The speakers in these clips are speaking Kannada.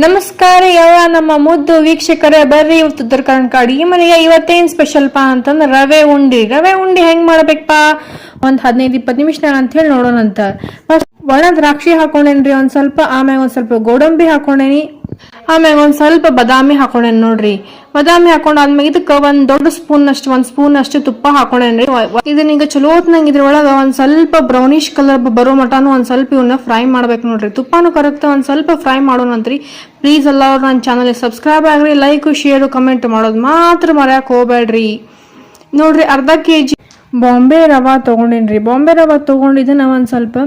ನಮಸ್ಕಾರ ಯಾವ ನಮ್ಮ ಮುದ್ದು ವೀಕ್ಷಕರೇ, ಬರ್ರಿ ಇವತ್ತು ಉತ್ತರ ಕರ್ನಾಟಕ ಅಡಿಗೆ ಮನೆಗೆ ಇವತ್ತೇನು ಸ್ಪೆಷಲ್ ಪಾ ಅಂತಂದ್ರೆ ರವೆ ಉಂಡಿ. ರವೆ ಉಂಡಿ ಹೆಂಗೆ ಮಾಡ್ಬೇಕಪ್ಪ ಒಂದು ಹದಿನೈದು ಇಪ್ಪತ್ತು ನಿಮಿಷನಾಗ ಅಂತ ಹೇಳಿ ನೋಡೋಣಂತ. ಫಸ್ಟ್ ಒಣ ದ್ರಾಕ್ಷಿ ಹಾಕೊಂಡೇನ್ರಿ, ಒಂದು ಸ್ವಲ್ಪ ಆಮೇಲೆ ಒಂದು ಸ್ವಲ್ಪ ಗೋಡಂಬಿ ಹಾಕೊಂಡೇನಿ. ಆಮ್ಯಾಗ ಒಂದು ಸ್ವಲ್ಪ ಬದಾಮಿ ಹಾಕೊಂಡೇನ್ ನೋಡ್ರಿ. ಬದಾಮಿ ಹಾಕೊಂಡಾದ್ಮ್ಯಾಗ ಇದಕ್ಕೆ ಒಂದು ದೊಡ್ಡ ಸ್ಪೂನ್ ಅಷ್ಟು, ಒಂದು ಸ್ಪೂನ್ ಅಷ್ಟು ತುಪ್ಪ ಹಾಕೊಂಡೇನ್ರಿ. ಇದನ್ನ ಈಗ ಚಲೋ ಹೊತ್ನಂಗ್ ಇದ್ರೊಳಗ ಒಂದು ಸ್ವಲ್ಪ ಬ್ರೌನಿಶ್ ಕಲರ್ ಬರೋ ಮಟಾನು ಒಂದು ಸ್ವಲ್ಪ ಇವನ್ನ ಫ್ರೈ ಮಾಡ್ಬೇಕು ನೋಡ್ರಿ. ತುಪ್ಪಾನು ಕರೆಕ್ಟ್ ಒಂದು ಸ್ವಲ್ಪ ಫ್ರೈ ಮಾಡೋಣಂತ್ರಿ. ಪ್ಲೀಸ್ ಎಲ್ಲರೂ ನನ್ನ ಚಾನಲ್ ಸಬ್ಸ್ಕ್ರೈಬ್ ಆಗ್ರಿ ಲೈಕ್ ಶೇರು ಕಮೆಂಟ್ ಮಾಡೋದು ಮಾತ್ರ ಮರ್ಯಾಕ್ ಹೋಗ್ಬೇಡ್ರಿ ನೋಡ್ರಿ ಅರ್ಧ ಕೆ ಜಿ ಬಾಂಬೆ ರವಾ ತೊಗೊಂಡೇನ್ರಿ. ಬಾಂಬೆ ರವಾ ತೊಗೊಂಡು ಇದನ್ನ ಒಂದು ಸ್ವಲ್ಪ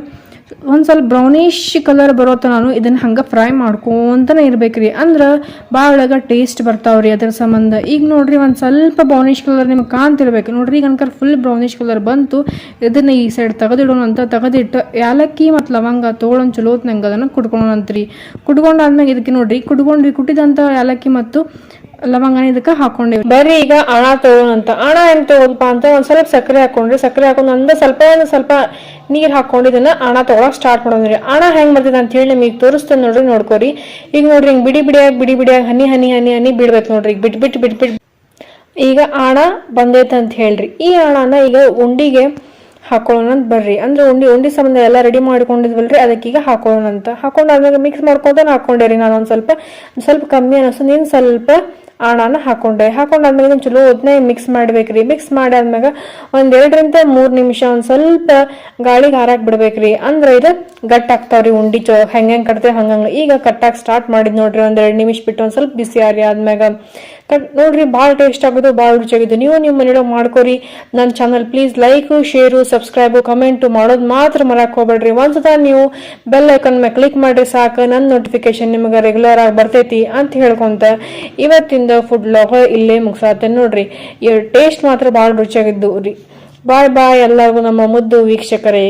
ಒಂದು ಸ್ವಲ್ಪ ಬ್ರೌನಿಶ್ ಕಲರ್ ಬರೋ ನಾನು, ಇದನ್ನು ಹಂಗೆ ಫ್ರೈ ಮಾಡ್ಕೊಂತನೇ ಇರ್ಬೇಕ್ರಿ. ಅಂದ್ರೆ ಭಾಳ ಟೇಸ್ಟ್ ಬರ್ತಾವ್ರಿ ಅದ್ರ ಸಂಬಂಧ. ಈಗ ನೋಡ್ರಿ ಒಂದು ಸ್ವಲ್ಪ ಬ್ರೌನಿಶ್ ಕಲರ್ ನಿಮ್ಗೆ ಕಾಣ್ತಿರ್ಬೇಕು. ನೋಡ್ರಿ ಈಗ ಅನ್ಕರ್ ಫುಲ್ ಬ್ರೌನಿಶ್ ಕಲರ್ ಬಂತು. ಇದನ್ನು ಈ ಸೈಡ್ ತೆಗೆದಿಡೋಣ ಅಂತ ತೆಗೆದಿಟ್ಟು, ಯಾಲಕ್ಕಿ ಮತ್ತು ಲವಂಗ ತೊಗೊಳೊಂದು ಚಲೋ ನಂಗೆ ಅದನ್ನು ಕುಟ್ಕೊಳಂತ್ರಿ ಕುಟ್ಕೊಂಡಾದ್ಮೇಲೆ ಇದಕ್ಕೆ ನೋಡ್ರಿ ಕುಟ್ಕೊಂಡ್ರಿ ಕುಟ್ಟಿದಂಥ ಯಾಲಕ್ಕಿ ಮತ್ತು ಲವಂಗನ ಇದಕ್ಕೆ ಹಾಕೊಂಡಿವಿ. ಬರ್ರಿ ಈಗ ಹಣ ಅಂತ. ಹಣ ಏನ್ ತಗೋದಪ್ಪ ಅಂತ ಒಂದ್ ಸ್ವಲ್ಪ ಸಕ್ಕರೆ ಹಾಕೊಂಡ್ರಿ. ಸಕ್ಕರೆ ಹಾಕೊಂಡು ಒಂದ್ ಸ್ವಲ್ಪ ಒಂದ್ ಸ್ವಲ್ಪ ನೀರ್ ಹಾಕೊಂಡು ಇದನ್ನ ಅಣ ತಗೊಳಕ್ ಸ್ಟಾರ್ಟ್ ಮಾಡೋದ್ರಿ. ಅಣ ಹೆಂಗ್ ಬರ್ತದೆ ಅಂತ ಹೇಳಿ ನಿಮಗೆ ತೋರಿಸ್ತೇನೆ ನೋಡ್ರಿ, ನೋಡ್ಕೋರಿ. ಈಗ ನೋಡ್ರಿ ಹಿಂಗ್ ಬಿಡಿ ಬಿಡಿಯಾಗಿ ಬಿಡಿ ಬಿಡಿಯಾಗಿ ಹನಿ ಹನಿ ಹನಿ ಹನಿ ಬಿಡ್ಬೇಕು ನೋಡ್ರಿ. ಈಗ ಬಿಟ್ ಬಿಟ್ ಈಗ ಹಣ ಬಂದೈತೆ ಅಂತ ಹೇಳ್ರಿ. ಈ ಹಣನ ಈಗ ಉಂಡಿಗೆ ಹಾಕೊಳ್ಳೋಣ ಅಂತ ಬರ್ರಿ. ಅಂದ್ರೆ ಉಂಡಿ ಉಂಡಿ ಸಂಬಂಧ ಎಲ್ಲ ರೆಡಿ ಮಾಡ್ಕೊಂಡಿದ್ವಲ್ರಿ. ಅದಕ್ಕೀಗ ಹಾಕೊಳ್ಳೋಣ ಅಂತ. ಹಾಕೊಂಡಾದ್ಮೇಲೆ ಮಿಕ್ಸ್ ಮಾಡ್ಕೊಂತ ಹಾಕೊಂಡೆ ರೀ ನಾನು ಒಂದು ಸ್ವಲ್ಪ ಸ್ವಲ್ಪ ಕಮ್ಮಿ ಅನಿಸ್ತು ನೀನು ಸ್ವಲ್ಪ ಆಣನ ಹಾಕೊಂಡೆ. ಹಾಕೊಂಡಾದ್ಮೇಲೆ ಇದನ್ನ ಚಲೋ ಹೊತ್ನೆ ಮಿಕ್ಸ್ ಮಾಡ್ಬೇಕ್ರಿ? ಮಿಕ್ಸ್ ಮಾಡಾದ್ಮ್ಯಾಗ ಒಂದ್ ಎರಡರಿಂದ ಮೂರ್ ನಿಮಿಷ ಒಂದು ಸ್ವಲ್ಪ ಗಾಳಿಗೆ ಹಾರಾಕ್ ಬಿಡ್ಬೇಕ್ರಿ. ಅಂದ್ರೆ ಇದು ಗಟ್ಟ ಆಗ್ತಾವ್ರಿ ಉಂಡಿ ಚೋ ಹೆಂಗೆ ಹೆಂಗ್ ಕಟ್ತೇವೆ, ಹಂಗಂಗೆ. ಈಗ ಕಟ್ಟಾಕ್ ಸ್ಟಾರ್ಟ್ ಮಾಡಿದ್ ನೋಡ್ರಿ, ಒಂದ್ ಎರಡು ನಿಮಿಷ ಬಿಟ್ಟು ಒಂದು ಸ್ವಲ್ಪ ಬಿಸಿ ಆರಿ ಆದ್ಮ್ಯಾಗ. ಕಟ್, ನೋಡ್ರಿ, ಭಾಳ ಟೇಸ್ಟ್ ಆಗೋದು, ಭಾಳ ರುಚಿಯಾಗಿದ್ದು ನೀವು ನಿಮ್ಮ ಮನೆಯೊಳಗೆ ಮಾಡ್ಕೋರಿ ನನ್ನ channel please like share subscribe comment ಮಾಡೋದು ಮಾತ್ರ ಮರಕ್ಕೆ ಹೋಗ್ಬೇಡ್ರಿ. ಒಂದ್ಸತ ನೀವು ಬೆಲ್ ಐಕನ್ ಮೇಲೆ ಕ್ಲಿಕ್ ಮಾಡ್ರಿ ಸಾಕು ನನ್ನ ನೋಟಿಫಿಕೇಶನ್ ನಿಮಗೆ ರೆಗ್ಯುಲರ್ ಆಗಿ ಬರ್ತೈತಿ ಅಂತ ಹೇಳ್ಕೊಂತ ಇವತ್ತಿಂದ ಫುಡ್ ಲಾಗ ಇಲ್ಲೇ ಮುಗಿಸಾತೆ ನೋಡ್ರಿ. ಟೇಸ್ಟ್ ಮಾತ್ರ ಭಾಳ ರುಚಿಯಾಗಿದ್ದು ರೀ. ಬಾಯ್ ಬಾಯ್ ಎಲ್ಲರಿಗೂ ನಮ್ಮ ಮುದ್ದು ವೀಕ್ಷಕರೇ.